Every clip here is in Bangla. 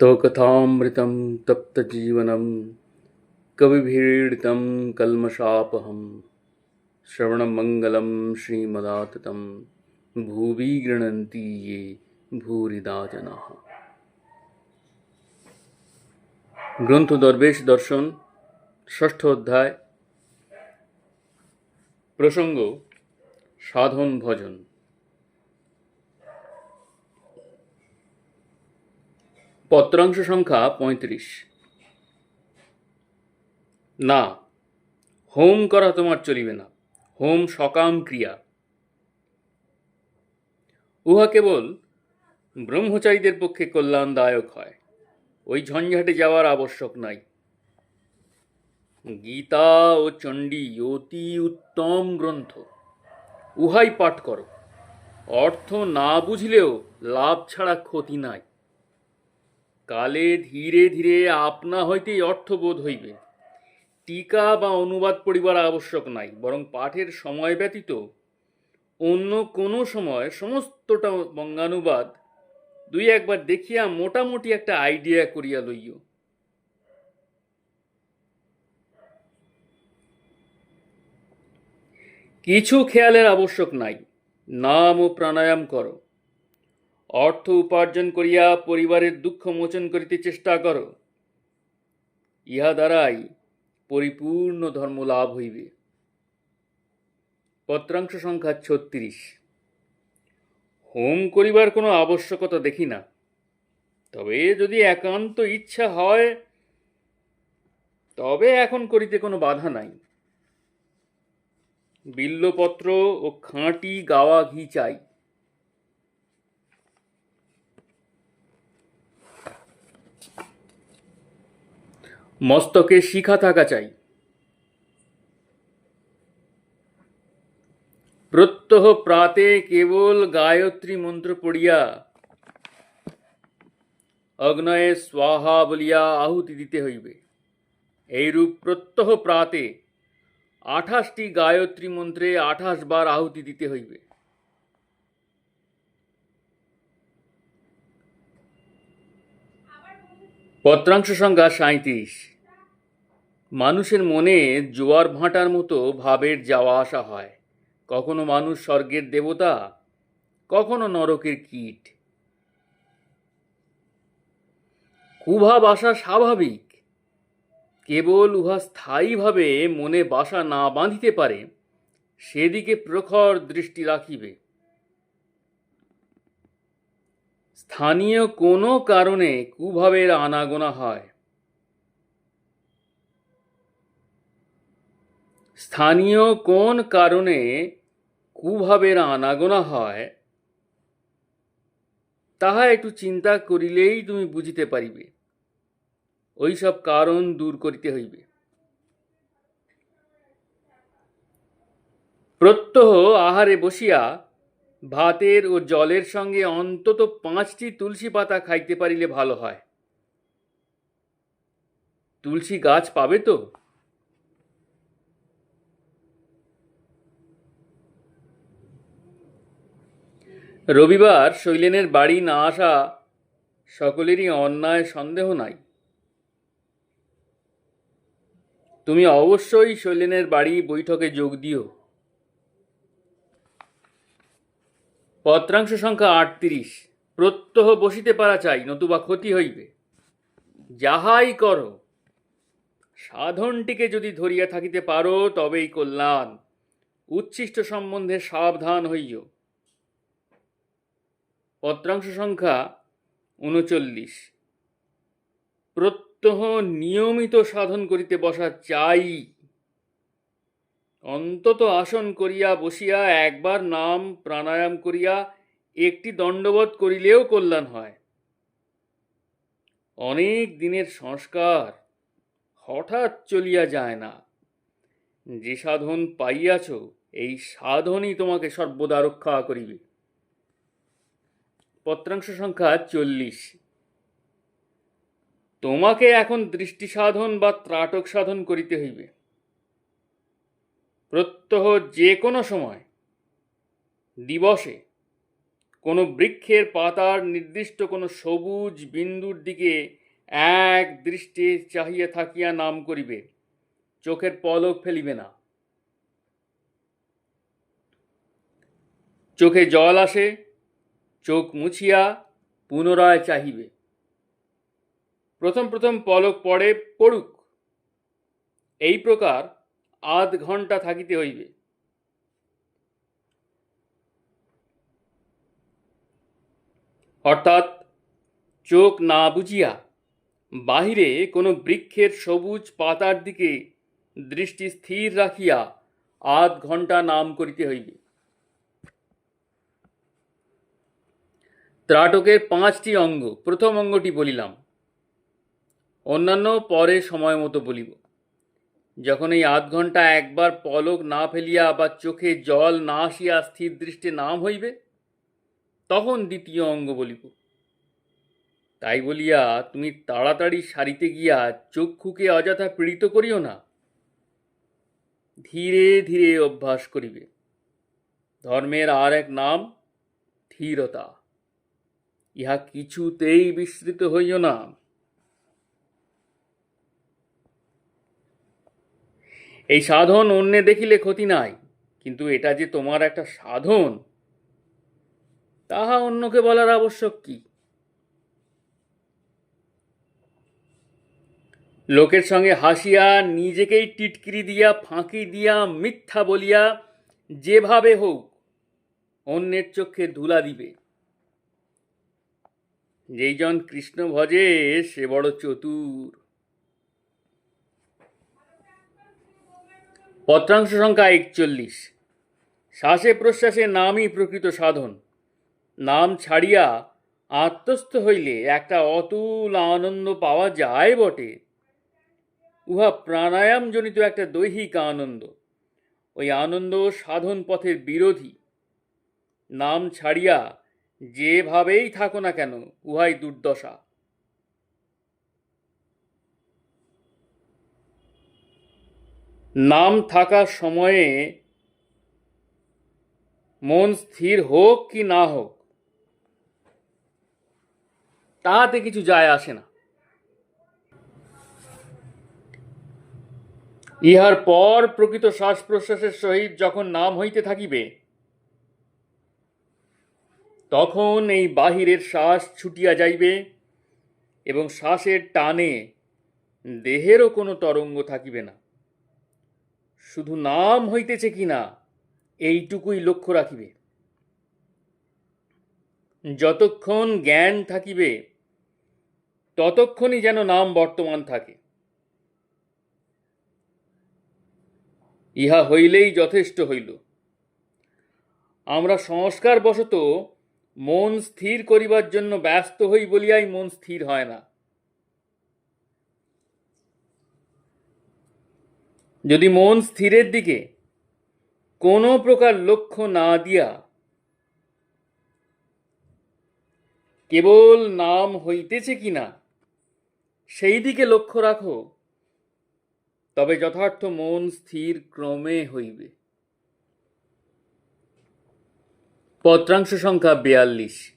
तव कथामृतं तप्तजीवनं कविभिरीडितं कल्मषापहं श्रवणमङ्गलं श्रीमदाततं भुवि गृह्णन्ति ये ভূরিদা জনাः গ্রন্থ দরবেশ দর্শন ষষ্ঠ অধ্যায় প্রসঙ্গ সাধন ভজন পত্রাংশ সংখ্যা পঁয়ত্রিশ। না, হোম করা তোমার চলিবে না। হোম সকাম ক্রিয়া। উহা কেবল ব্রহ্মচারীদের পক্ষে কল্যাণদায়ক হয়। ওই ঝঞ্ঝাটে যাওয়ার আবশ্যক নাই। গীতা ও চণ্ডী অতি উত্তম গ্রন্থ। উহাই পাঠ করো। অর্থ না বুঝলেও লাভ ছাড়া ক্ষতি নাই। কালে ধীরে ধীরে আপনা হইতেই অর্থবোধ হইবে। টিকা বা অনুবাদ পড়িবার আবশ্যক নাই, বরং পাঠের সময় ব্যতীত অন্য কোনো সময় সমস্তটা বঙ্গানুবাদ দুই একবার দেখিয়া মোটামুটি একটা আইডিয়া করিয়া লইও। কিছু খেয়ালের আবশ্যক নাই, নাম ও প্রাণায়াম করো। অর্থ উপার্জন করিয়া পরিবারের দুঃখ মোচন করিতে চেষ্টা কর। ইহা দ্বারাই পরিপূর্ণ ধর্ম লাভ হইবে। পত্রাংশ সংখ্যা ছত্রিশ। হোম করিবার কোনো আবশ্যকতা দেখি না। তবে যদি একান্ত ইচ্ছা হয়, তবে এখন করিতে কোনো বাধা নাই। বিল্লপত্র ও খাঁটি গাওয়া ঘি চাই। মস্তকে শিখা থাকা চাই। প্রত্যহ প্রাতে কেবল গায়ত্রী মন্ত্র পড়িয়া অগ্নয়ে স্বাহা বলিয়া আহুতি দিতে হইবে। এইরূপ প্রত্যহ প্রাতে আঠাশটি গায়ত্রী মন্ত্রে আঠাশ বার আহুতি দিতে হইবে। পত্রাংশ সংখ্যা সাঁত্রিশ মানুষের মনে জোয়ার ভাঁটার মতো ভাবের যাওয়া আসা হয়। কখনো মানুষ স্বর্গের দেবতা, কখনো নরকের কীট। কুভাব আসা স্বাভাবিক। কেবল উহা স্থায়ীভাবে মনে বাসা না বাঁধিতে পারে, সেদিকে প্রখর দৃষ্টি রাখিবে। স্থানীয় কোনো কারণে কুভাবের আনাগোনা হয়। স্থানীয় কোন কারণে কুভাবের আনাগোনা হয়, তাহা একটু চিন্তা করিলেই তুমি বুঝিতে পারিবে। ওইসব কারণ দূর করিতে হইবে। প্রত্যহ আহারে বসিয়া ভাতের ও জলের সঙ্গে অন্তত পাঁচটি তুলসী পাতা খাইতে পারিলে ভালো হয়। তুলসী গাছ পাবে তো? রবিবার শৈলেনের বাড়ি না আসা সকলেরই অন্যায় সন্দেহ নাই। তুমি অবশ্যই শৈলেনের বাড়ি বৈঠকে যোগ দিও। পত্রাংশ সংখ্যা আটত্রিশ। প্রত্যহ বসিতে পারা চাই, নতুবা ক্ষতি হইবে। যাহাই করো, সাধনটিকে যদি ধরিয়া থাকিতে পারো, তবেই কল্যাণ। উচ্ছিষ্ট সম্বন্ধে সাবধান হইও। পত্রাংশ সংখ্যা উনচল্লিশ। প্রত্যহ নিয়মিত সাধন করিতে বসা চাই। অন্তত আসন করিয়া বসিয়া একবার নাম প্রাণায়াম করিয়া একটি দণ্ডবোধ করিলেও কল্যাণ হয়। অনেক দিনের সংস্কার হঠাৎ চলিয়া যায় না। যে সাধন পাইয়াছ, এই সাধনই তোমাকে সর্বদা রক্ষা করিবে। পত্রাংশ সংখ্যা চল্লিশ। তোমাকে এখন দৃষ্টি সাধন বা ত্রাটক সাধন করিতে হইবে। প্রত্যহ যে কোনো সময়, দিবসে, কোনো বৃক্ষের পাতার নির্দিষ্ট কোনো সবুজ বিন্দুর দিকে এক দৃষ্টে চাহিয়া থাকিয়া নাম করিবে, চোখের পলক ফেলিবে না। চোখে জল আসে চোখ মুছিয়া পুনরায় চাহিবে। প্রথম প্রথম পলক পড়ে পড়ুক। এই প্রকার আধ ঘণ্টা থাকিতে হইবে। অর্থাৎ চোখ না বুঝিয়া বাহিরে কোনো বৃক্ষের সবুজ পাতার দিকে দৃষ্টি স্থির রাখিয়া আধ ঘণ্টা নাম করিতে হইবে। ত্রাটকের পাঁচটি অঙ্গ, প্রথম অঙ্গটি বলিলাম। অন্যান্য পরে সময় মতো বলিব। যখন এই আধ ঘণ্টা একবার পলক না ফেলিয়া বা চোখে জল না আসিয়া স্থির দৃষ্টে নাম হইবে, তখন দ্বিতীয় অঙ্গ বলিব। তাই বলিয়া তুমি তাড়াতাড়ি সারিতে গিয়া চক্ষুকে অযথা পীড়িত করিও না। ধীরে ধীরে অভ্যাস করিবে। ধর্মের আর এক নাম, ধীরতা। ইহা কিছুতেই বিস্মৃত হইও না। এই সাধন অন্যে দেখিলে ক্ষতি নাই, কিন্তু এটা যে তোমার একটা সাধন, তাহা অন্যকে বলার আবশ্যক কি? লোকের সঙ্গে হাসিয়া নিজেকেই টিটকিরি দিয়া, ফাঁকি দিয়া, মিথ্যা বলিয়া যেভাবে হোক, অন্যের চোখে ধুলা দিবে। যেইজন কৃষ্ণ ভজে, সে বড় চতুর। পত্রাংশ সংখ্যা একচল্লিশ। শ্বাসে প্রশ্বাসে নামই প্রকৃত সাধন। নাম ছাড়িয়া আত্মস্থ হইলে একটা অতুল আনন্দ পাওয়া যায় বটে। উহা প্রাণায়ামজনিত একটা দৈহিক আনন্দ। ওই আনন্দ সাধন পথের বিরোধী। নাম ছাড়িয়া যেভাবেই থাকো না কেন, উহাই দুর্দশা। নাম থাকার সময়ে মন স্থির হোক কি না হোক তাহাতে কিছু যায় আসে না। ইহার পর প্রকৃত শ্বাস প্রশ্বাসের সহিত যখন নাম হইতে থাকিবে তখন এই বাহিরের শ্বাস ছুটিয়া যাইবে এবং শ্বাসের টানে দেহেরও কোনো তরঙ্গ থাকিবে না। শুধু নাম হইতেছে কি না, এইটুকুই লক্ষ্য রাখিবে। যতক্ষণ জ্ঞান থাকিবে, ততক্ষণই যেন নাম বর্তমান থাকে। ইহা হইলেই যথেষ্ট হইল। আমরা সংস্কার বশত মন স্থির করিবার জন্য ব্যস্ত হই বলিয়াই মন স্থির হয় না। যদি মন স্থিরের দিকে কোনো প্রকার লক্ষ্য না দিয়া কেবল নাম হইতেছে কিনা, সেই দিকে লক্ষ্য রাখো, তবে যথার্থ মন স্থির ক্রমে হইবে। পত্রাংশ সংখ্যা বেয়াল্লিশ।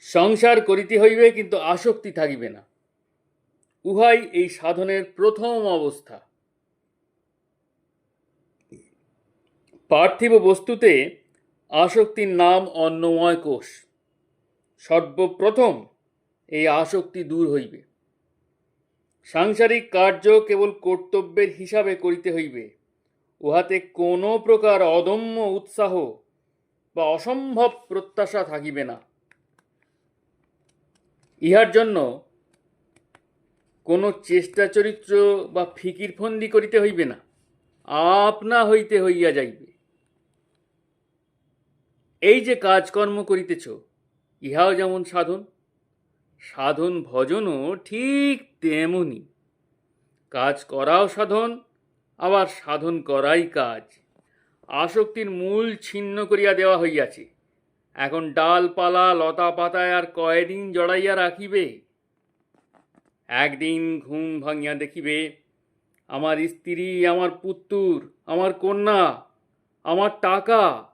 সংসার করিতে হইবে, কিন্তু আসক্তি থাকিবে না। উহাই এই সাধনের প্রথম অবস্থা। পার্থিব বস্তুতে আসক্তির নাম অন্নময় কোষ। সর্বপ্রথম এই আসক্তি দূর হইবে। সাংসারিক কার্য কেবল কর্তব্যের হিসাবে করিতে হইবে। উহাতে কোনো প্রকার অদম্য উৎসাহ বা অসম্ভব প্রত্যাশা থাকিবে না। ইহার জন্য কোনো চেষ্টা চরিত্র বা ফিকির ফন্দি করিতে হইবে না, আপনা হইতে হইয়া যাইবে। এই যে কাজকর্ম করিতেছ, ইহাও যেমন সাধন সাধন ভজনও ঠিক তেমনি। কাজ করাও সাধন আবার সাধন করাই কাজ। আসক্তির মূল ছিন্ন করিয়া দেওয়া হইয়াছে। এখন ডালপালা লতা পাতায় আর কয়দিন জড়াইয়া রাখিবে? একদিন ঘুম ভাঙিয়া দেখিবে, আমার স্ত্রী, আমার পুত্তুর, আমার কন্যা, আমার টাকা,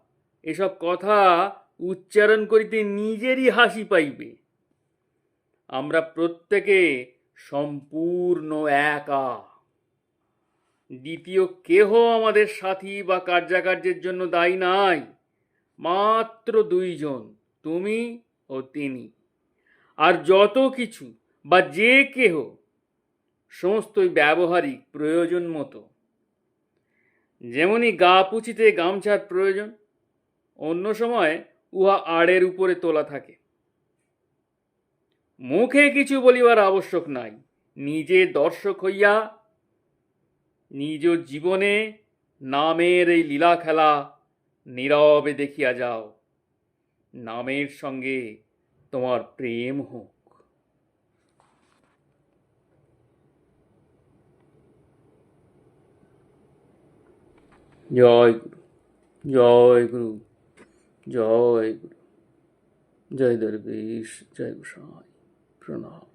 এসব কথা উচ্চারণ করিতে নিজেরই হাসি পাইবে। আমরা প্রত্যেকে সম্পূর্ণ একা। দ্বিতীয় কেহ আমাদের সাথী বা কার্যাকার্যের জন্য দায়ী নাই। মাত্র দুইজন, তুমি ও তিনি। আর যত কিছু বা যে কেহ, সমস্তই ব্যবহারিক, প্রয়োজন মতো। যেমনই গা পুছিতে গামছার প্রয়োজন, অন্য সময় উহা আড়ের উপরে তোলা থাকে। মুখে কিছু বলিবার আবশ্যক নাই, নিজে দর্শক হইয়া নিজ জীবনে নামের এই লীলা খেলা নীরবে দেখিয়া যাও। নামের সঙ্গে তোমার প্রেম হোক। জয় গুরু জয় গুরু জয় গুরু। জয় দরবেশ জয় গোসাই। প্রণাম।